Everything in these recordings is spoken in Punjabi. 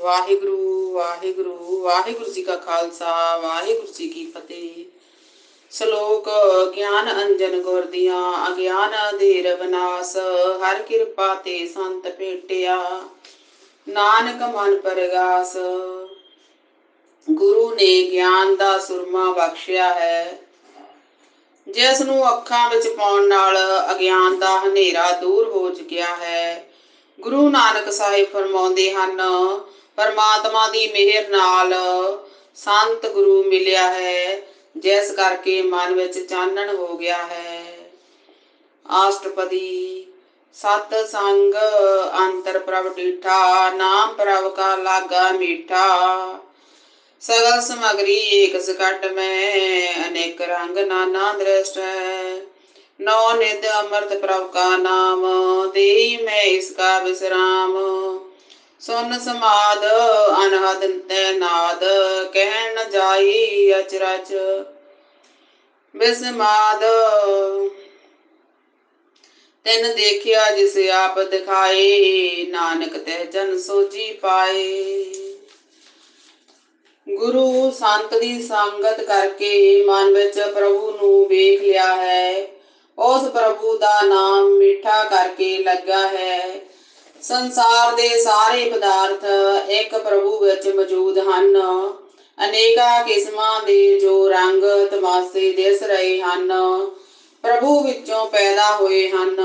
ਵਾਹਿਗੁਰੂ ਵਾਹਿਗੁਰੂ ਵਾਹਿਗੁਰੂ ਜੀ ਕਾ ਖਾਲਸਾ, ਵਾਹਿਗੁਰੂ ਜੀ ਕੀ ਫਤਿਹ। ਸ਼ਲੋਕ ਗਿਆਨ ਅੰਜਨ ਗੁਰ ਦੀਆਂ, ਅਗਿਆਨ ਦੇ ਰਵਨਾਸ, ਹਰ ਕਿਰਪਾ ਤੇ ਸੰਤ ਭੇਟਿਆ। ਨਾਨਕ ਮਨ ਪਰਗਾਸ, ਗੁਰੂ ਨੇ ਗਿਆਨ ਦਾ ਸੁਰਮਾ ਬਖਸ਼ਿਆ ਹੈ। ਜਿਸ ਨੂੰ ਅੱਖਾਂ ਵਿੱਚ ਪਾਉਣ ਨਾਲ ਅਗਿਆਨ ਦਾ ਹਨੇਰਾ ਦੂਰ ਹੋ ਚੁੱਕਿਆ ਹੈ। ਗੁਰੂ ਨਾਨਕ ਸਾਹਿਬ ਫਰਮਾਉਂਦੇ ਹਨ ਪਰਮਾਤਮਾ ਦੀ ਮਿਹਰ ਨਾਲ ਸੰਤ ਗੁਰੂ ਮਿਲਿਆ ਹੈ, ਜਿਸ ਕਰਕੇ ਮਨ ਵਿੱਚ ਚਾਨਣ ਹੋ ਗਿਆ ਹੈ। ਆਸ਼ਟਪਦੀ ਸਤ ਸੰਗ ਅੰਤਰ ਪ੍ਰਭ ਡੀਠਾ, ਨਾਮ ਪ੍ਰਭ ਕਾ ਲਾਗਾ ਮੀਠਾ। ਸਗਲ ਸਮਗਰੀ ਏਕ ਸਕਟ ਮੈਂ, ਅਨੇਕ ਰੰਗ ਨਾਨਾ ਦ੍ਰਿਸ਼ਟ ਹੈ। ਨੌ ਨਿਦ ਅਮਰਤ ਪ੍ਰਭ ਕਾ ਨਾਮ, ਦੇਈ ਮੈਂ ਇਸ ਕਾ ਵਿਸਰਾਮ। ਸੁਨ ਸਮਾਦ, ਅਨਹਦ ਤੈ ਨਾਦ, ਕਹਿਣ ਨ ਜਾਈ ਅਚਰਚ ਬਿਸਮਾਦ, ਤੈਨ ਦੇਖਿਆ ਜਿਸ ਆਪ ਦਿਖਾਏ ਨਾਨਕ ਤਹਿ ਜਨ ਸੋਜੀ ਪਾਏ ਗੁਰੂ ਸੰਤ ਦੀ ਸੰਗਤ ਕਰਕੇ ਮਨ ਵਿੱਚ ਪ੍ਰਭੂ ਨੂੰ ਵੇਖ ਲਿਆ ਹੈ। ਉਸ ਪ੍ਰਭੂ ਦਾ ਨਾਮ ਮਿੱਠਾ ਕਰਕੇ ਲੱਗਾ ਹੈ। ਸੰਸਾਰ ਦੇ ਸਾਰੇ ਪਦਾਰਥ ਇੱਕ ਪ੍ਰਭੂ ਵਿੱਚ ਮੌਜੂਦ ਹਨ। ਅਨੇਕਾਂ ਕਿਸਮਾਂ ਦੇ ਜੋ ਰੰਗ ਤਮਾਸੇ ਦਿਸ ਰਹੇ ਹਨ, ਪ੍ਰਭੂ ਵਿੱਚੋਂ ਪੈਦਾ ਹੋਏ ਹਨ।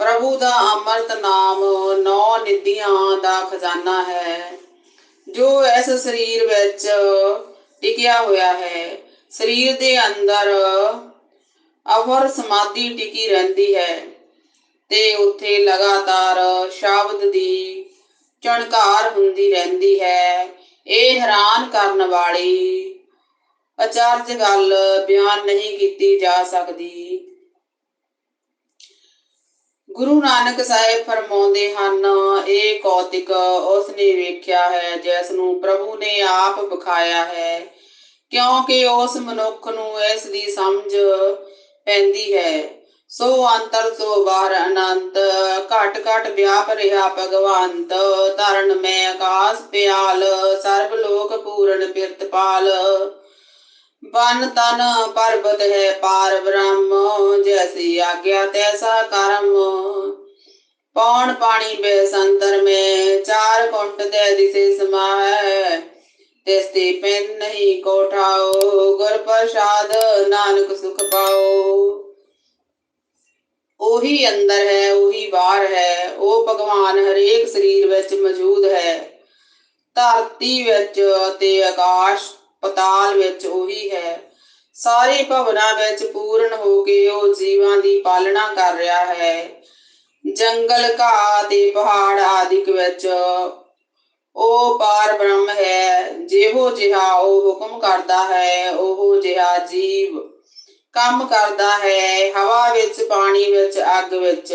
ਪ੍ਰਭੂ ਦਾ ਅੰਮ੍ਰਿਤ ਨਾਮ ਨੌ ਨਿਧੀਆਂ ਦਾ ਖਜ਼ਾਨਾ ਹੈ, ਜੋ ਇਸ ਸਰੀਰ ਵਿੱਚ ਟਿਕਿਆ ਹੋਇਆ ਹੈ। ਸਰੀਰ ਦੇ ਅੰਦਰ ਅਵਰ ਸਮਾਧੀ ਟਿਕੀ ਰਹਿੰਦੀ ਹੈ। ਤੇ ਉੱਥੇ ਲਗਾਤਾਰ ਸ਼ਬਦ ਦੀ ਚਣਕਾਰ ਹੁੰਦੀ ਰਹਿੰਦੀ ਹੈ। ਇਹ ਹੈਰਾਨ ਕਰਨ ਵਾਲੀ ਅਚਰਜ ਗੱਲ ਬਿਆਨ ਨਹੀਂ ਕੀਤੀ ਜਾ ਸਕਦੀ। ਗੁਰੂ ਨਾਨਕ ਸਾਹਿਬ ਫਰਮਾਉਂਦੇ ਹਨ, ਇਹ ਕੌਤਿਕ ਉਸ ਨੇ ਵੇਖਿਆ ਹੈ ਜਿਸ ਨੂੰ ਪ੍ਰਭੂ ਨੇ ਆਪ ਵਿਖਾਇਆ ਹੈ, ਕਿਉਂਕਿ ਉਸ ਮਨੁੱਖ ਨੂੰ ਇਸ ਦੀ ਸਮਝ ਪੈਂਦੀ ਹੈ। ਸੋ ਅੰਤਰ, ਸੋ ਬਾਹਰ ਅਨੰਤ, ਘਟ ਘਟ ਵਿਆਪ ਰਿਹਾ ਭਗਵੰਤ। ਧਰਨ ਮੈਂ ਆਕਾਸ ਪਿਆਲ, ਸਰਬ ਲੋਕ ਪੂਰਨ ਪਿਰਤਪਾਲ ਬਨ ਤਨ ਪਰਬਤ ਹੈ ਪਾਰ ਬ੍ਰਹਮ, ਜੈਸੀ ਆਗਿਆ ਤੈਸਾ ਕਰਮ। ਪੌਣ ਪਾਣੀ ਬੇ ਸੰਤਰ ਮੈਂ, ਚਾਰ ਕੁੰਟ ਦੇ ਦਿਸੇ ਸਮਾਹੈ ਤਿਸ ਪੈਨ ਨਹੀਂ ਕੋਠਾਓ, ਗੁਰ ਪ੍ਰਸਾਦ ਨਾਨਕ ਸੁਖ ਪਾਓ। ਉਹੀ ਅੰਦਰ ਹੈ, ਉਹੀ ਬਾਹਰ ਹੈ, ਉਹ ਭਗਵਾਨ ਹਰੇਕ ਸਰੀਰ ਵਿੱਚ ਮੌਜੂਦ ਹੈ। ਧਰਤੀ ਵਿੱਚ ਅਤੇ ਆਕਾਸ਼ ਪਤਾਲ ਵਿੱਚ ਉਹੀ ਹੈ। ਸਾਰੇ ਭਵਨਾਂ ਵਿੱਚ ਪੂਰਨ ਹੋ ਕੇ ਉਹ ਜੀਵਾਂ ਦੀ ਪਾਲਣਾ ਕਰ ਰਿਹਾ ਹੈ। ਜੰਗਲ, ਘਾਹ ਤੇ ਪਹਾੜ ਆਦਿਕ ਵਿੱਚ ਉਹ ਪਾਰ ਬ੍ਰਹਮ ਹੈ। ਜਿਹੋ ਜਿਹਾ ਉਹ ਹੁਕਮ ਕਰਦਾ ਹੈ, ਉਹ ਜਿਹਾ ਜੀਵ ਕੰਮ ਕਰਦਾ ਹੈ, ਹਵਾ ਵਿੱਚ, ਪਾਣੀ ਵਿੱਚ, ਅੱਗ ਵਿੱਚ,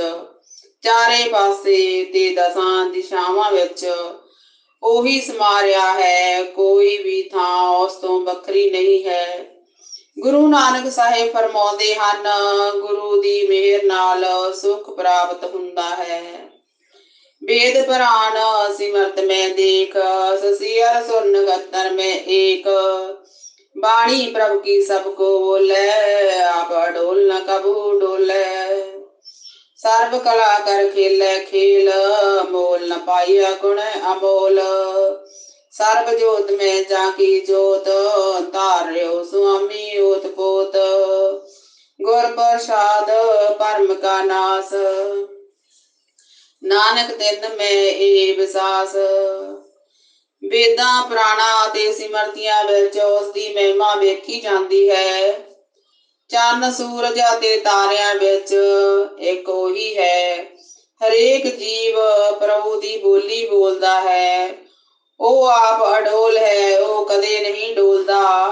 ਚਾਰੇ ਪਾਸੇ ਤੇ ਦਸਾਂ ਦਿਸ਼ਾਵਾਂ ਵਿੱਚ ਉਹੀ ਸਮਾਰਿਆ ਹੈ, ਕੋਈ ਵੀ ਥਾਂ ਉਸ ਤੋਂ ਵੱਖਰੀ ਨਹੀਂ ਹੈ। ਗੁਰੂ ਨਾਨਕ ਸਾਹਿਬ ਫਰਮਾਉਂਦੇ ਹਨ, ਗੁਰੂ ਦੀ ਮਿਹਰ ਨਾਲ ਸੁਖ ਪ੍ਰਾਪਤ ਹੁੰਦਾ ਹੈ। ਵੇਦ ਪੁਰਾਣ ਸਿਮਰਤ ਮੈਂ ਦੇਖ ਸਸੀਰ ਸੁਰਨ ਗਤਰ ਮੈਂ ਏਕ। ਬਾਣੀ ਪ੍ਰਭ ਕੀ ਸਭ ਕੋ ਬੋਲੇ, ਆਪ ਡੋਲ ਨ ਕਬੂ ਡੋਲੇ। ਸਰਬ ਕਲਾ ਕਰ ਖੇਲੇ ਖੇਲ ਮੋਲ ਨ ਪਾਈਆ ਗੁਣ ਅਮੋਲ। ਸਰਬ ਜੋਤ ਮੈਂ ਜਾ ਕੀ ਜੋਤ ਧਾਰਿਓ ਸੁਆਮੀ ਓਤ ਪੋਤ। ਗੁਰ ਪ੍ਰਸਾਦ, ਪਰਮ ਕਾ ਨਾਸ। ਨਾਨਕ ਤਿੰਨ ਮੈਂ ਏ ਵਿਸਾਸ। ਵੇਦਾਂ ਪ੍ਰਾਣਾ ਅਤੇ ਸਿਮਰਤੀਆਂ ਵਿੱਚ ਉਸ ਦੀ ਮਹਿਮਾ ਵੇਖੀ ਜਾਂਦੀ ਹੈ। ਚੰਨ, ਸੂਰਜ ਅਤੇ ਤਾਰਿਆਂ ਵਿੱਚ ਇੱਕ ਉਹੀ ਹੈ। ਹਰੇਕ ਜੀਵ ਪ੍ਰਭੂ ਦੀ ਬੋਲੀ ਬੋਲਦਾ ਹੈ। ਉਹ ਆਪ ਅਡੋਲ ਹੈ, ਉਹ ਕਦੇ ਨਹੀਂ ਡੋਲਦਾ।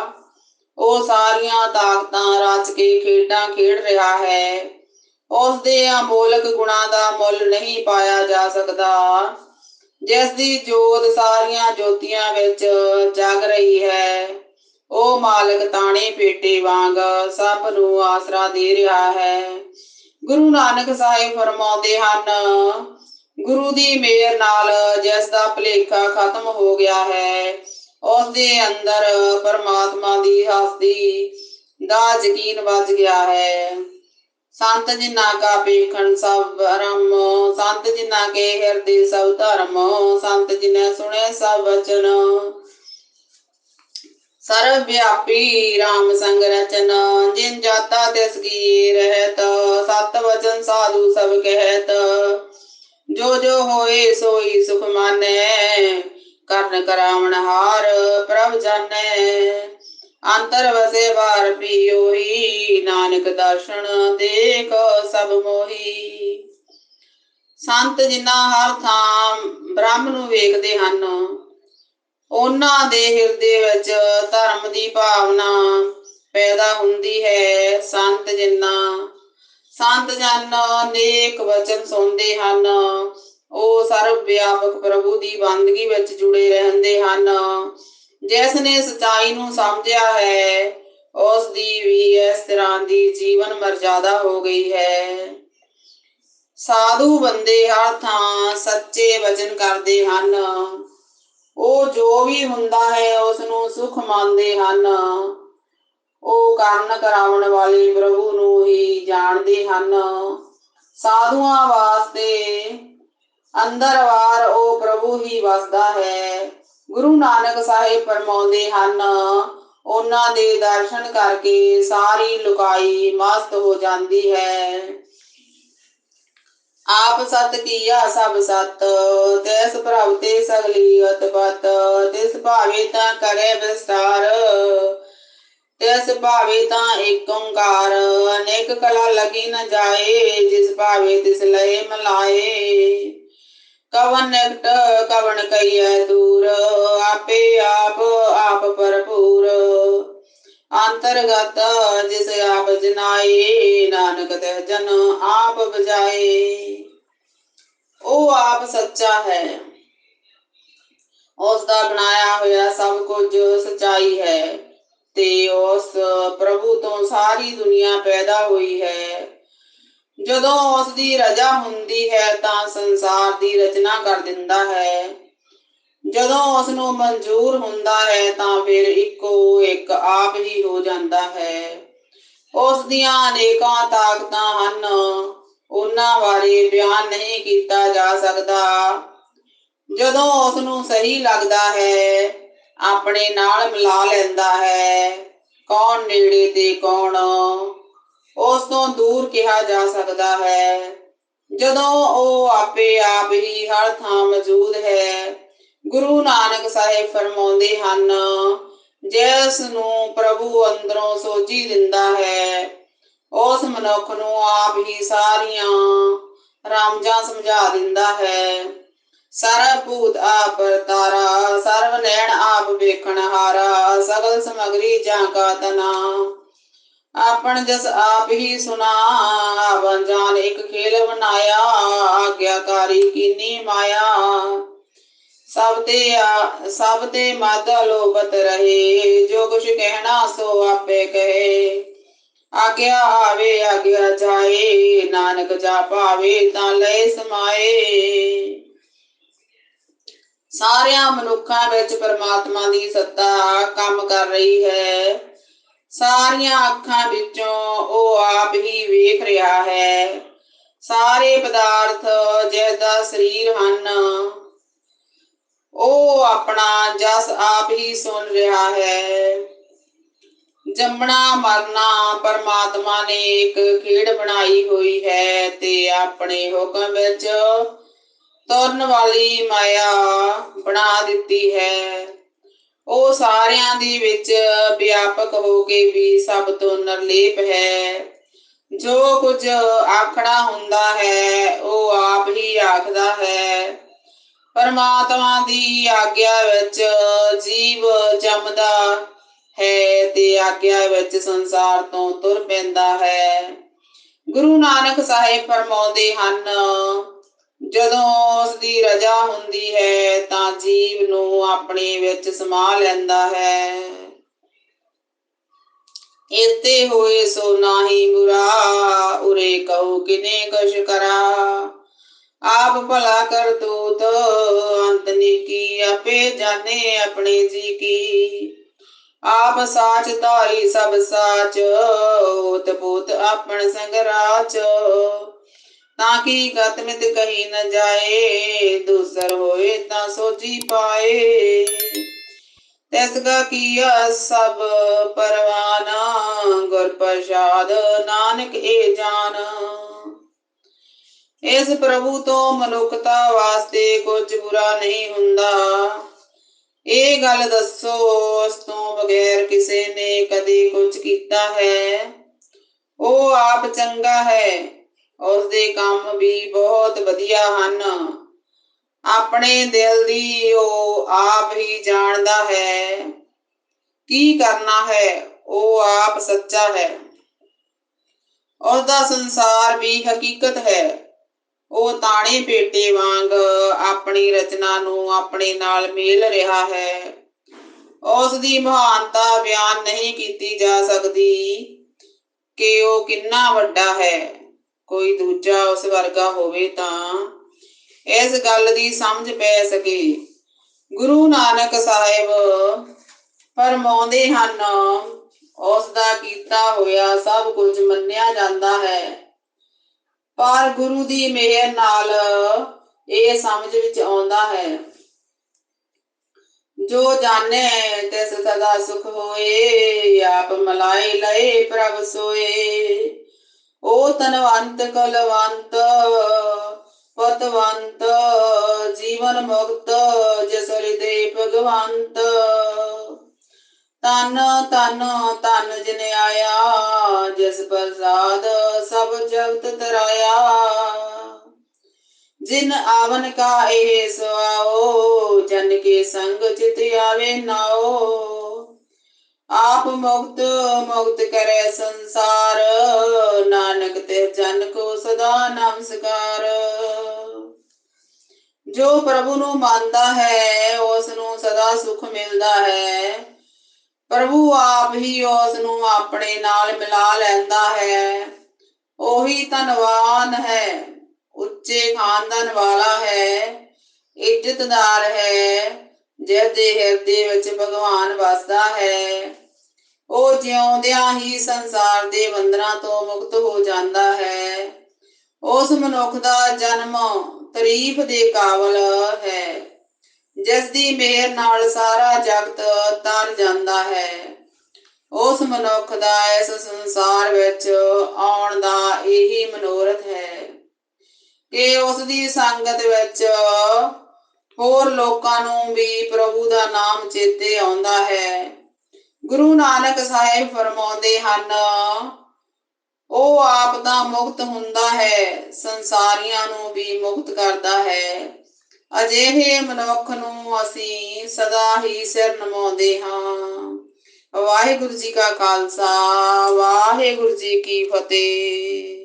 ਉਹ ਸਾਰੀਆਂ ਤਾਕਤਾਂ ਰਚ ਕੇ ਖੇਡਾਂ ਖੇਡ ਰਿਹਾ ਹੈ। ਉਸ ਦੇ ਅਮੋਲਕ ਗੁਣਾਂ ਦਾ ਮੁੱਲ ਨਹੀਂ ਪਾਇਆ ਜਾ ਸਕਦਾ। ਜਿਸ ਦੀ ਜੋਤ ਸਾਰੀਆਂ ਜੋਤੀਆਂ ਵਿੱਚ ਜਗ ਰਹੀ ਹੈ, ਉਹ ਮਾਲਕ ਤਾਣੇ ਪੇਟੇ ਵਾਂਗ ਸਭ ਨੂੰ ਆਸਰਾ ਦੇ ਰਿਹਾ ਹੈ। ਗੁਰੂ ਨਾਨਕ ਸਾਹਿਬ ਫਰਮਾਉਂਦੇ ਹਨ, ਗੁਰੂ ਦੀ ਮਿਹਰ ਨਾਲ ਜਿਸ ਦਾ ਭਲੇਖਾ ਖਤਮ ਹੋ ਗਿਆ ਹੈ ਉਸ ਦੇ ਅੰਦਰ ਪਰਮਾਤਮਾ ਦੀ ਹਸਤੀ ਦਾ ਯਕੀਨ ਵੱਜ ਗਿਆ ਹੈ। ਸੰਤ ਜਿਨਾ ਕਾ ਵੇਖਣ ਸਭ ਬ੍ਰਹਮ ਸੰਤ ਜਿਨਾ ਕੇ ਹਿਰਦੇ ਸਭ ਧਰਮ, ਸੰਤ ਜਿਨੇ ਸੁਣੇ ਸਭ ਵਚਨ। ਸਰਵ ਵਿਆਪੀ RAM ਸੰਗ ਰਚਨ, ਜਿਨ ਜਾਤਾ ਤਿਸ ਕੀ ਰਹਿਤ, ਸਤ ਵਚਨ ਸਾਧੂ ਸਭ ਕਹਿਤ। ਜੋ ਜੋ ਹੋਏ ਸੋਈ ਸੁਖ ਮਾਨੈ, ਕਰਨ ਕਰਾਵਣ ਹਾਰ ਪ੍ਰਭ ਜਾਣੈ ਅੰਤਰ ਵਸੇ ਵਾਰ ਪੀਓਈ ਨਾਨਕ ਦਰਸ਼ਨ ਦੇਖ ਸਭ ਮੋਹੀ। ਸੰਤ ਜਿਨ੍ਹਾਂ ਹਰ ਥਾਂ ਬ੍ਰਹਮ ਨੂੰ ਵੇਖਦੇ ਹਨ, ਉਹਨਾਂ ਦੇ ਹਿਰਦੇ ਵਿੱਚ ਧਰਮ ਦੀ ਭਾਵਨਾ ਪੈਦਾ ਹੁੰਦੀ ਹੈ। ਸੰਤ ਜਿਨ੍ਹਾਂ, ਸੰਤ ਜਨ ਨੇਕ ਵਚਨ ਸੁਣਦੇ ਹਨ, ਉਹ ਸਰਵ ਵਿਆਪਕ ਪ੍ਰਭੂ ਦੀ ਬੰਦਗੀ ਵਿੱਚ ਜੁੜੇ ਰਹਿੰਦੇ ਹਨ। ਜਿਸ ਨੇ ਸਚਾਈ ਨੂੰ ਸਮਝਿਆ ਹੈ ਉਸ ਦੀ ਵੀ ਇਸ ਤਰ੍ਹਾਂ ਦੀ ਜੀਵਨ ਮਰਜ਼ਾਦਾ ਹੋ ਗਈ ਹੈ। ਸਾਧੂ ਬੰਦੇ ਹਰ ਥਾਂ ਸੱਚੇ ਵਚਨ ਕਰਦੇ ਹਨ। ਉਹ ਜੋ ਵੀ ਹੁੰਦਾ ਹੈ ਉਸ ਨੂੰ ਸੁਖ ਮੰਨਦੇ ਹਨ। ਉਹ ਕਰਨ ਕਰਾਉਣ ਵਾਲੇ ਪ੍ਰਭੂ ਨੂੰ ਹੀ ਜਾਣਦੇ ਹਨ। ਸਾਧੂਆਂ ਵਾਸਤੇ ਅੰਦਰ ਵਾਰ ਉਹ ਪ੍ਰਭੂ ਹੀ ਵਸਦਾ ਹੈ। ਗੁਰੂ ਨਾਨਕ ਸਾਹਿਬ ਫਰਮਾਉਂਦੇ ਹਨ, ਉਹਨਾਂ ਦੇ ਦਰਸ਼ਨ ਕਰਕੇ ਸਾਰੀ ਲੁਕਾਈ ਮਸਤ ਹੋ ਜਾਂਦੀ ਹੈ। ਆਪ ਸਤ ਕੀਆ ਸਭ ਸਤ, ਤਿਸ ਪ੍ਰਭ ਤੇ ਸਗਲੀ ਅਤਪਤ ਤਿਸ ਭਾਵੇ ਤਾਂ ਕਰੇ ਵਿਸਤਾਰ, ਤਿਸ ਭਾਵੇ ਤਾਂ ਏਕ ਓੰਕਾਰ, ਅਨੇਕ ਕਲਾ ਲਗੀ ਨ ਜਾਏ, ਜਿਸ ਭਾਵੇ ਤਿਸ ਲਏ ਮਲਾਏ। ਕਵਨ ਕਵਨ ਕਈਐ ਦੂਰ, ਆਪੇ ਆਪ ਆਪ ਭਰਪੂਰ। ਅੰਤਰਗਤ ਜਿਸ ਆਪ ਜਨਾਏ, ਨਾਨਕ ਤੇ ਜਨ ਆਪ ਬਜਾਏ ਉਹ ਆਪ ਸੱਚਾ ਹੈ। ਉਸ ਦਾ ਬਣਾਇਆ ਹੋਇਆ ਸਭ ਕੁਝ ਸਚਾਈ ਹੈ। ਤੇ ਉਸ ਪ੍ਰਭੂ ਤੋਂ ਸਾਰੀ ਦੁਨੀਆ ਪੈਦਾ ਹੋਈ ਹੈ। ਜਦੋਂ ਉਸ ਦੀ ਰਜਾ ਹੁੰਦੀ ਹੈ ਤਾਂ ਸੰਸਾਰ ਦੀ ਰਚਨਾ ਕਰ ਦਿੰਦਾ ਹੈ। ਜਦੋਂ ਉਸ ਨੂੰ ਮਨਜ਼ੂਰ ਹੁੰਦਾ ਹੈ ਤਾਂ ਫਿਰ ਇੱਕੋ ਇੱਕ ਆਪ ਹੀ ਹੋ ਜਾਂਦਾ ਹੈ। ਉਸ ਦੀਆਂ ਅਨੇਕਾਂ ਤਾਕਤਾਂ ਹਨ। ਉਹਨਾਂ ਬਾਰੇ ਬਿਆਨ ਨਹੀਂ ਕੀਤਾ ਜਾ ਸਕਦਾ। ਜਦੋਂ ਉਸ ਨੂੰ ਸਹੀ ਲੱਗਦਾ ਹੈ, ਆਪਣੇ ਨਾਲ ਮਿਲਾ ਲੈਂਦਾ ਹੈ, ਕੌਣ ਨੇੜੇ ਤੇ ਕੌਣ ਉਸ ਤੋਂ ਦੂਰ ਕਿਹਾ ਜਾ ਸਕਦਾ ਹੈ। ਜਦੋਂ ਉਹ ਆਪੇ ਆਪ ਹੀ ਹਰ ਥਾਂ ਮੌਜੂਦ ਹੈ, ਗੁਰੂ ਨਾਨਕ ਸਾਹਿਬ ਫਰਮਾਉਂਦੇ ਹਨ, ਜਿਸ ਨੂੰ ਪ੍ਰਭੂ ਅੰਦਰੋਂ ਸੋਝੀ ਦਿੰਦਾ ਹੈ, ਉਸ ਮਨੁੱਖ ਨੂੰ ਆਪ ਹੀ ਸਾਰੀਆਂ ਰਾਮਜਾਂ ਸਮਝਾ ਦਿੰਦਾ ਹੈ। ਸਰਬ ਭੂਤ ਆਪ ਤਾਰਾ ਸਰਵ ਨੈਣ ਆਪ ਵੇਖਣ ਹਾਰਾ, ਸਗਲ ਸਮਗਰੀ ਜਾਂ ਕਾ ਤਨਾ। ਆਪਣ ਜਸ ਆਪ ਹੀ ਸੁਨਾ ਜਾਨ ਇੱਕ ਖੇਲ ਬਣਾਇਆ, ਆਗਿਆਕਾਰੀ ਕੀਨੀ ਮਾਇਆ। ਸਭ ਤੇ ਸਭ ਤੇ ਮਦ ਲੋਭਤ ਰਹੇ, ਜੋ ਕੁਛ ਕਹਿਣਾ ਸੋ ਆਪੇ ਕਹੇ। ਆਗਿਆ ਆਵੇ, ਆਗਿਆ ਜਾਏ, ਨਾਨਕ ਜਾ ਪਾਵੇ ਤਾਂ ਲੈ ਸਮਾਏ। ਸਾਰਿਆਂ ਮਨੁੱਖਾਂ ਵਿੱਚ ਪਰਮਾਤਮਾ ਦੀ ਸੱਤਾ ਕੰਮ ਕਰ ਰਹੀ ਹੈ। ਸਾਰੀਆਂ ਅੱਖਾਂ ਵਿੱਚੋਂ ਉਹ ਆਪ ਹੀ ਵੇਖ ਰਿਹਾ ਹੈ। ਸਾਰੇ ਪਦਾਰਥ ਜਿਸ ਸਰੀਰ ਹਨ, ਉਹ ਆਪਣਾ ਜਸ ਆਪ ਹੀ ਸੁਣ ਰਿਹਾ ਹੈ। ਜੰਮਣਾ ਮਰਨਾ ਪਰਮਾਤਮਾ ਨੇ ਇੱਕ ਖੇਡ ਬਣਾਈ ਹੋਈ ਹੈ ਤੇ ਆਪਣੇ ਹੁਕਮ ਵਿੱਚ ਤੁਰਨ ਵਾਲੀ ਮਾਇਆ ਬਣਾ ਦਿੱਤੀ ਹੈ। ਉਹ ਸਾਰਿਆਂ ਦੇ ਵਿੱਚ ਵਿਆਪਕ ਹੋ ਕੇ ਵੀ ਸਭ ਤੋਂ ਨਿਰਲੇਪ ਹੈ। ਜੋ ਕੁਝ ਆਖਣਾ ਹੁੰਦਾ ਹੈ, ਉਹ ਆਪ ਹੀ ਆਖਦਾ ਹੈ। ਪਰਮਾਤਮਾ ਦੀ ਆਗਿਆ ਵਿੱਚ ਜੀਵ ਜੰਮਦਾ ਹੈ ਤੇ ਆਗਿਆ ਵਿੱਚ ਸੰਸਾਰ ਤੋਂ ਤੁਰ ਪੈਂਦਾ ਹੈ। ਗੁਰੂ ਨਾਨਕ ਸਾਹਿਬ ਫਰਮਾਉਂਦੇ ਹਨ ਜਦੋਂ ਉਸ ਦੀ ਰਜਾ ਹੁੰਦੀ ਹੈ, ਤਾਂ ਜੀਵ ਨੂੰ ਆਪਣੇ ਵਿੱਚ ਸਮਾ ਲੈਂਦਾ ਹੈ। ਇਤੇ ਹੋਏ ਸੋ ਨਾਹੀ ਬੁਰਾ, ਉਰੇ ਕਹੋ ਕਿਨੇ ਕਸ਼ ਕਰਾ। ਆਪ ਭਲਾ ਕਰ ਦੂਤ, ਅੰਤ ਨੀਕੀ ਆਪੇ ਜਾਣੇ ਆਪਣੇ ਜੀ ਕੀ। ਆਪ ਸਾਚ ਧਾਰੀ ਸਭ ਸਾਚ ਹੋਤ ਪੂਤ ਆਪਣ ਸੰਗ ਰਾਚ। ਤਾਂ ਕੀ ਗਤ ਕਹੀ ਨ ਜਾਏ, ਦੂਸਰ ਹੋਏ ਤਾਂ ਸੋਜੀ ਪਾਏ। ਤਿਸ ਕਾ ਕੀਆ ਸਭ ਪਰਵਾਨਾ, ਗੁਰ ਪ੍ਰਸਾਦ ਨਾਨਕ ਏ ਜਾਨ। ਇਸ ਪ੍ਰਭੂ ਤੋਂ ਮਨੁੱਖਤਾ ਵਾਸਤੇ ਕੁਝ ਬੁਰਾ ਨਹੀਂ ਹੁੰਦਾ। ਇਹ ਗੱਲ ਦੱਸੋ, ਉਸ ਤੋਂ ਬਗੈਰ ਕਿਸੇ ਨੇ ਕਦੇ ਕੁਝ ਕੀਤਾ ਹੈ? ਉਹ ਆਪ ਚੰਗਾ ਹੈ। ਉਸ ਦੇ ਕੰਮ ਵੀ ਬਹੁਤ ਵਧੀਆ ਹਨ। ਆਪਣੇ ਦਿਲ ਦੀ ਉਹ ਆਪ ਹੀ ਜਾਣਦਾ ਹੈ। ਕੀ ਕਰਨਾ ਹੈ? ਉਹ ਆਪ ਸੱਚਾ ਹੈ। ਉਸ ਦਾ ਸੰਸਾਰ ਵੀ ਹਕੀਕਤ ਹੈ। ਉਹ ਤਾਣੇ ਪੇਟੇ ਵਾਂਗ ਆਪਣੀ ਰਚਨਾ ਨੂੰ ਆਪਣੇ ਨਾਲ ਮੇਲ ਰਿਹਾ ਹੈ। ਉਸ ਦੀ ਮਹਾਨਤਾ ਬਿਆਨ ਨਹੀਂ ਕੀਤੀ ਜਾ ਸਕਦੀ ਕਿ ਉਹ ਕਿੰਨਾ ਵੱਡਾ ਹੈ। ਕੋਈ ਦੂਜਾ ਉਸ ਵਰਗਾ ਹੋਵੇ ਤਾਂ ਇਸ ਗੱਲ ਦੀ ਸਮਝ ਪੈ ਸਕੇ। ਗੁਰੂ ਨਾਨਕ ਸਾਹਿਬ ਫਰਮਾਉਂਦੇ ਹਨ, ਉਸ ਦਾ ਕੀਤਾ ਹੋਇਆ ਸਭ ਕੁਝ ਮੰਨਿਆ ਜਾਂਦਾ ਹੈ। ਪਰ ਗੁਰੂ ਦੀ ਮਿਹਰ ਨਾਲ ਇਹ ਸਮਝ ਵਿੱਚ ਆਉਂਦਾ ਹੈ। ਜੋ ਜਾਣੇ ਤਿਸ ਸਦਾ ਸੁਖ ਹੋਏ, ਆਪ ਮਲਾਈ ਲਏ ਪ੍ਰਭ ਸੋਏ। ਓ ਤਨਵੰਤ ਕਲਵੰਤ ਪਤਵੰਤ ਜੀਵਨ ਮੁਕਤ ਜਿਸ ਹਿਰਦੇ ਭਗਵੰਤ ਤਨ ਤਨ ਤਨ ਜਿਨ ਆਇਆ ਜਿਸ ਪ੍ਰਸਾਦ ਸਭ ਜਗਤ ਤਰਾਇਆ ਜਿਨ ਆਵਨ ਕਾ ਇਹ ਸੁਆਓ ਜਨ ਕੇ ਸੰਗ ਚਿਤ ਆਵੇ ਨਾਓ ਆਪ ਮੁਕਤ ਮੁਕਤ ਕਰੇ ਸੰਸਾਰ। ਨਾਨਕ ਤੇ ਜਨ ਕੋ ਸਦਾ ਨਮਸਕਾਰ। ਜੋ ਪ੍ਰਭੂ ਨੂੰ ਮੰਨਦਾ ਹੈ ਉਸ ਨੂੰ ਸਦਾ ਸੁਖ ਮਿਲਦਾ ਹੈ। ਪ੍ਰਭੂ ਆਪ ਹੀ ਉਸ ਨੂੰ ਆਪਣੇ ਨਾਲ ਮਿਲਾ ਲੈਂਦਾ ਹੈ। ਉਹੀ ਧਨਵਾਨ ਹੈ, ਉੱਚੇ ਖਾਨਦਾਨ ਵਾਲਾ ਹੈ, ਇੱਜ਼ਤਦਾਰ ਹੈ। ਜਿਸ ਦੇ ਹਿਰਦੇ ਵਿੱਚ ਭਗਵਾਨ ਵਸਦਾ ਹੈ, ਉਹ ਜਿਉਂਦਿਆਂ ਹੀ ਸੰਸਾਰ ਦੇ ਬੰਧਨਾਂ ਤੋਂ ਮੁਕਤ ਹੋ ਜਾਂਦਾ ਹੈ। ਉਸ ਮਨੁੱਖ ਦਾ ਜਨਮ ਤਾਰੀਫ ਦੇ ਕਾਬਲ ਹੈ। ਜਿਸ ਦੀ ਮਿਹਰ ਨਾਲ ਸਾਰਾ ਜਗਤ ਤਰ ਜਾਂਦਾ ਹੈ। ਉਸ ਮਨੁੱਖ ਦਾ ਇਸ ਸੰਸਾਰ ਵਿੱਚ ਆਉਣ ਦਾ ਇਹੀ ਮਨੋਰਥ ਹੈ ਕਿ ਉਸ ਦੀ ਸੰਗਤ ਵਿੱਚ ਹੋਰ ਲੋਕਾਂ ਨੂੰ ਵੀ ਪ੍ਰਭੂ ਦਾ ਨਾਮ ਚੇਤੇ ਆਉਂਦਾ ਹੈ। ਗੁਰੂ ਨਾਨਕ ਸਾਹਿਬ ਫਰਮਾਉਂਦੇ ਹਨ, ਉਹ ਆਪ ਤਾਂ ਮੁਕਤ ਹੁੰਦਾ ਹੈ, ਸੰਸਾਰੀਆਂ ਨੂੰ ਵੀ ਮੁਕਤ ਕਰਦਾ ਹੈ। ਅਜਿਹੇ ਮਨੁੱਖ ਨੂੰ ਅਸੀਂ ਸਦਾ ਹੀ ਸਿਰ ਨਮਾਉਂਦੇ ਹਾਂ। ਵਾਹਿਗੁਰੂ ਜੀ ਕਾ ਖਾਲਸਾ, ਵਾਹਿਗੁਰੂ ਜੀ ਕੀ ਫਤਿਹ।